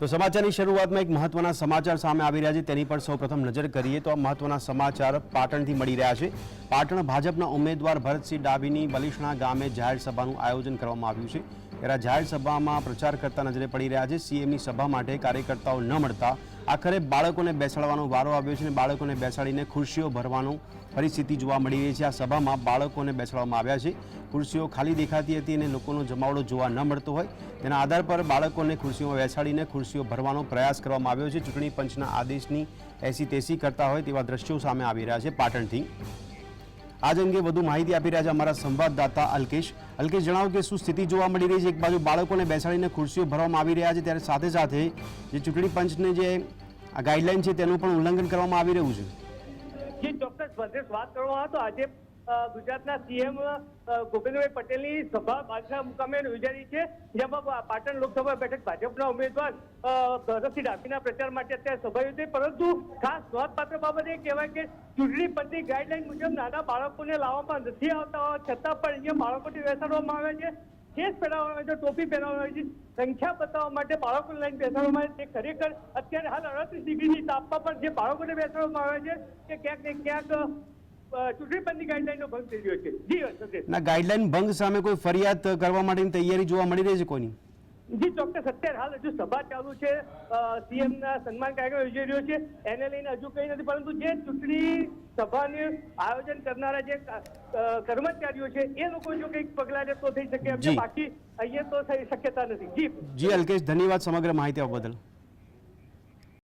તો સમાચારની શરૂઆતમાં એક મહત્વના સમાચાર સામે આવી રહ્યા છે. તેની પર સૌપ્રથમ નજર કરીએ તો આ મહત્વના સમાચાર પાટણથી મળી રહ્યા છે. પાટણ ભાજપના ઉમેદવાર ભરતસિંહ ડાભીની બલિષ્ણા ગામે જાહેર સભાનું આયોજન કરવામાં આવ્યું છે. ત્યારે જાહેર સભામાં પ્રચાર કરતા નજરે પડી રહ્યા છે. સીએમની સભા માટે કાર્યકર્તાઓ ન મળતા આખરે બાળકોને બેસાડવાનો વારો આવ્યો છે અને બાળકોને બેસાડીને ખુરશીઓ ભરવાનું પરિસ્થિતિ જોવા મળી રહી છે. આ સભામાં બાળકોને બેસાડવામાં આવ્યા છે. ખુરશીઓ ખાલી દેખાતી હતી અને લોકોનો જમાવડો જોવા ન મળતો હોય. તેના આધાર પર બાળકોને ખુરશીઓમાં બેસાડીને ખુરશીઓ ભરવાનો પ્રયાસ કરવામાં આવ્યો છે. ચૂંટણી પંચના આદેશની એસી તેસી કરતા હોય તેવા દ્રશ્યો સામે આવી રહ્યા છે પાટણથી. આજ અંગે વધુ માહિતી આપી રહ્યા છે અમારા સંવાદદાતા અલ્કેશ. અલ્કેશ, જણાવો કે શું સ્થિતિ જોવા મળી રહી છે? એક બાજુ બાળકોને બેસાડીને ખુરશીઓ ભરવામાં આવી રહ્યા છે. ત્યારે સાથે સાથે જે ચૂંટણી પંચને જે આ ગાઈડલાઈન છે તેનું પણ ઉલ્લંઘન કરવામાં આવી રહ્યું છે. જે, ચોક્કસ. પ્રદેશ વાત કરવામાં તો આજે ગુજરાતના સીએમ ભૂપેન્દ્રભાઈ પટેલની સભા બાદશાહ મુકામે યોજાઈ છે, જેમાં પાટણ લોકસભા બેઠક ભાજપના ઉમેદવાર ભરતસિંહ ડાભીના પ્રચાર માટે અત્યારે સભા યોજાઈ પરંતુ ખાસ નોંધપાત્ર બાબત એ કહેવાય કે ચૂંટણી પંચની ગાઈડલાઈન મુજબ નાના બાળકોને લાવવામાં નથી આવતા હોવા છતાં પણ અહીંયા બાળકોને બેસાડવામાં આવે છે. કેસ પહેરાવવામાં આવે છે ટોપી પહેરાવવામાં હોય છે સંખ્યા બતાવવા માટે બાળકોને લઈને બેસાડવામાં આવે છે. ખરેખર અત્યારે હાલ અડત્રીસ ડિગ્રીની તાપમાં પણ જે બાળકોને બેસાડવામાં આવે છે કે ક્યાંક ને ક્યાંક અ, ચૂંટણી પંચની ગાઈડલાઈનનો ભંગ થઈ રહ્યો છે. જી સંદેશ. ના ગાઈડલાઈન ભંગ સામે કોઈ ફરિયાદ કરવા માટેની તૈયારી જોવા મળી રહી છે કોની જી ચોક્કસ. અત્યારે હાલ હજુ સભા ચાલુ છે. સીએમના સન્માન કાર્યક્રમ યોજાઈ રહ્યો છે. એને લઈને હજુ કંઈ નથી પરંતુ જે ચૂંટણી સભાનું આયોજન કરનારા જે કર્મચારીઓ છે એ લોકો જો કંઈક પગલાં લે તો થઈ શકે બાકી અહીંયા તો થઈ શક્યતા નથી. જી. જી અલ્કેશ ધન્યવાદ સમગ્ર માહિતી આપવા બદલ.